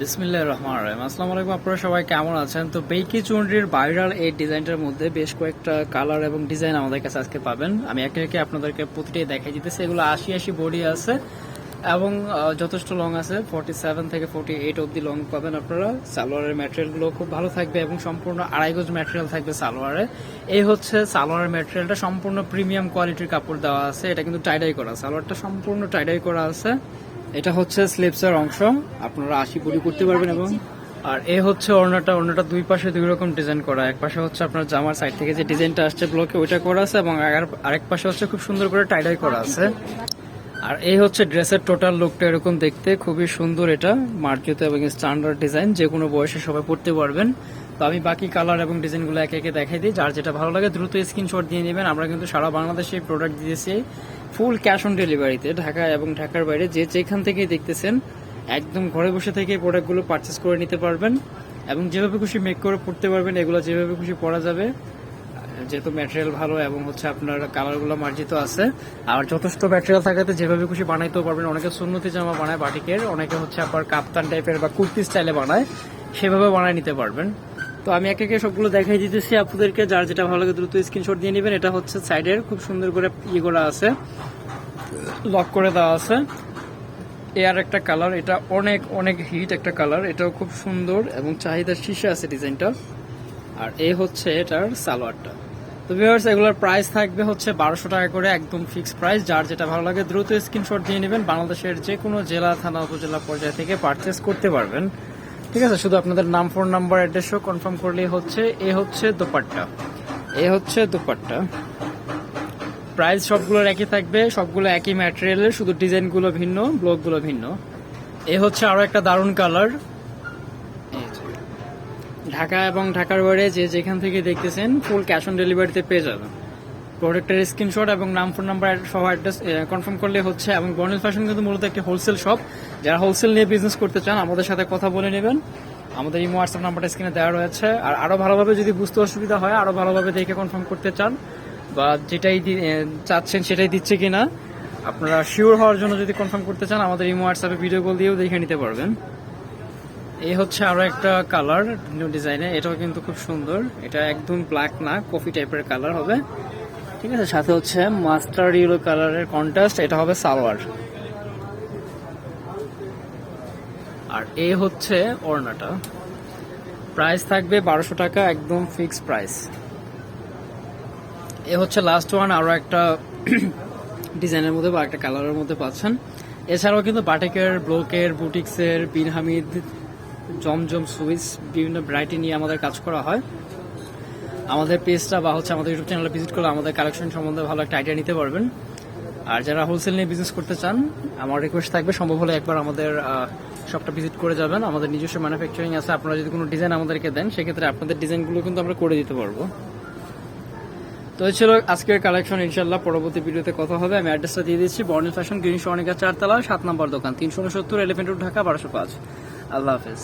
বিসমিল্লাহ রহমান রহিম। আসসালামু আলাইকুম, আপনারা সবাই কেমন আছেন? তো বেকি চুনরির ভাইরাল এই ডিজাইনটার মধ্যে বেশ কয়েকটা কালার এবং ডিজাইন আমাদের কাছে আজকে পাবেন। আমি একে একে আপনাদেরকে প্রতিটাই দেখাই দিতেছি। এগুলো আশি আশি বডি আছে এবং যথেষ্ট লং আছে। ফর্টি সেভেন থেকে ফর্টি এইট অব্দি লং পাবেন আপনারা। সালোয়ারের ম্যাটেরিয়ালগুলো খুব ভালো থাকবে এবং সম্পূর্ণ আড়াই গজ ম্যাটেরিয়াল থাকবে সালোয়ারে। এই হচ্ছে সালোয়ারের ম্যাটেরিয়ালটা সম্পূর্ণ প্রিমিয়াম কোয়ালিটির কাপড় দেওয়া আছে। এটা কিন্তু টাইডাই করা। সালোয়ারটা সম্পূর্ণ টাইডাই করা আছে। এটা হচ্ছে স্লিপসের অংশ। আপনারা আশি বডি করতে পারবেন এবং আর এ হচ্ছে ওড়নাটা। ওড়নাটা দুই পাশে দুই রকম ডিজাইন করা। এক পাশে হচ্ছে আপনার জামার সাইড থেকে যে ডিজাইনটা আসছে ব্লকে ওইটা করা আছে এবং আরেক পাশে হচ্ছে খুব সুন্দর করে টাইডাই করা আছে। আর এই হচ্ছে ড্রেসের টোটাল লুকটা এরকম দেখতে। খুবই সুন্দর এটা মার্জিত এবং স্ট্যান্ডার্ড ডিজাইন যে কোনো বয়সে সবাই পড়তে পারবেন। তো আমি বাকি কালার এবং ডিজাইনগুলো একে একে দেখাই দিই। যার যেটা ভালো লাগে দ্রুত স্ক্রিনশট দিয়ে নেবেন। আমরা কিন্তু সারা বাংলাদেশে প্রোডাক্ট দিয়েছি। ফুল ক্যাশ অন ডেলিভারিতে ঢাকা এবং ঢাকার বাইরে যে যেখান থেকেই দেখতেছেন, একদম ঘরে বসে থেকে প্রোডাক্টগুলো পারচেস করে নিতে পারবেন এবং যেভাবে খুশি মেক করে পড়তে পারবেন, এগুলো যেভাবে খুশি পরা যাবে, যেহেতু ম্যাটেরিয়াল ভালো এবং হচ্ছে আপনার কালারগুলো মার্জিত আছে, আর যথেষ্ট ম্যাটেরিয়াল থাকাতে যেভাবে খুশি বানাইতেও পারবেন। অনেকে সুন্নতি জামা বানায়, বাটিকের, অনেকে হচ্ছে আপনার কাপ্তান টাইপের বা কুর্তি স্টাইলে বানায়, সেভাবে বানায় নিতে পারবেন। তো আমি একে একে সবগুলো দেখাই দিতেছি আপনাদেরকে, যার যেটা ভালো লাগে দ্রুত স্ক্রিনশট দিয়ে নেবেন। এটা হচ্ছে সাইডের খুব সুন্দর করে ইয়ে করা আছে। লক করে দেওয়া আছে। এর একটা কালার এটা অনেক অনেক হিট একটা কালার এটাও খুব সুন্দর এবং চাহিদার শীর্ষে আছে ডিজাইনটা আর এ হচ্ছে এটার সালোয়ারটা। তো ভিউয়ার্স এগুলোর প্রাইস থাকবে হচ্ছে বারোশো টাকা করে, একদম ফিক্স প্রাইস যার যেটা ভালো লাগে, দ্রুত স্ক্রিনশট দিয়ে নেবেন। বাংলাদেশের যে কোনো জেলা, থানা, উপজেলা পর্যায় থেকে পারচেস করতে পারবেন। ঠিক আছে, শুধু আপনাদের নাম ফোন নাম্বার অ্যাড্রেসও কনফার্ম করলেই হচ্ছে। এ হচ্ছে দোপাট্টা। এ হচ্ছে দোপাট্টা। প্রাইস সবগুলোর একই থাকবে, সবগুলো একই ম্যাটেরিয়ালের শুধু ডিজাইনগুলো ভিন্ন ব্লকগুলো ভিন্ন। এ হচ্ছে আরও একটা দারুণ কালার ঢাকা এবং ঢাকার বাইরে যে যেখান থেকে দেখতেছেন ফুল ক্যাশ অন ডেলিভারিতে পেয়ে যাবেন। প্রোডাক্টের স্ক্রিনশট এবং নাম ফোন নাম্বার সহ অ্যাড্রেস কনফার্ম করলে হচ্ছে, এবং বর্ণিল ফ্যাশন কিন্তু মূলত একটি হোলসেল শপ যারা হোলসেল নিয়ে বিজনেস করতে চান, আমাদের সাথে কথা বলে নেবেন। আমাদের ইমো হোয়াটসঅ্যাপ নাম্বারটা স্ক্রিনে দেওয়া রয়েছে। আর আরও ভালোভাবে যদি বুঝতে অসুবিধা হয় আরও ভালোভাবে দেখে কনফার্ম করতে চান বা যেটাই চাচ্ছেন সেটাই দিচ্ছে কিনা, আপনারা শিওর হওয়ার জন্য যদি কনফার্ম করতে চান, আমাদের ইমো হোয়াটসঅ্যাপে ভিডিও কল দিয়েও দেখে নিতে পারবেন। এই হচ্ছে আরও একটা কালার নিউ ডিজাইনে এটাও কিন্তু খুব সুন্দর। এটা একদম ব্ল্যাক না কফি টাইপের কালার হবে। ঠিক আছে, সাথে হচ্ছে মাস্টার ইয়েলো কালারের কন্ট্রাস্ট এটা হবে সালোয়ার। আর এ হচ্ছে ওড়নাটা। প্রাইস থাকবে বারোশো টাকা, একদম ফিক্স প্রাইস এ হচ্ছে লাস্ট ওয়ান আরও একটা ডিজাইনের মধ্যে বা একটা কালারের মধ্যে পাচ্ছেন। এছাড়াও কিন্তু বাটিকের, ব্লকের, বুটিক্সের বিন হামিদ, জমজম সুইস, বিভিন্ন ভ্যারাইটি নিয়ে আমাদের কাজ করা হয়। আমাদের পেজটা বা হচ্ছে আমাদের ইউটিউব চ্যানেলে ভিজিট করলে আমাদের কালেকশন সম্বন্ধে ভালো একটা আইডিয়া নিতে পারবেন। আর যারা হোলসেল নিয়ে বিজনেস করতে চান, আমার রিকোয়েস্ট থাকবে, সম্ভব হলে একবার আমাদের শপটা ভিজিট করে যাবেন। আমাদের নিজস্ব ম্যানুফ্যাকচারিং আছে, আপনারা যদি কোনো ডিজাইন আমাদেরকে দেন, সেক্ষেত্রে আপনাদের ডিজাইনগুলো কিন্তু আমরা করে দিতে পারব। তো ছিল আজকের কালেকশন ইনশাল্লাহ পরবর্তী ভিডিওতে কথা হবে। আমি অ্যাড্রেসটা দিয়ে দিচ্ছি বর্ণ ফ্যাশন গ্রিন সনিকা চারতলা সাত নম্বর দোকান, তিনশো উনসত্তর এলিফেন্ট ঢাকা, বারোশো পাঁচ। আল্লাহ হাফেজ।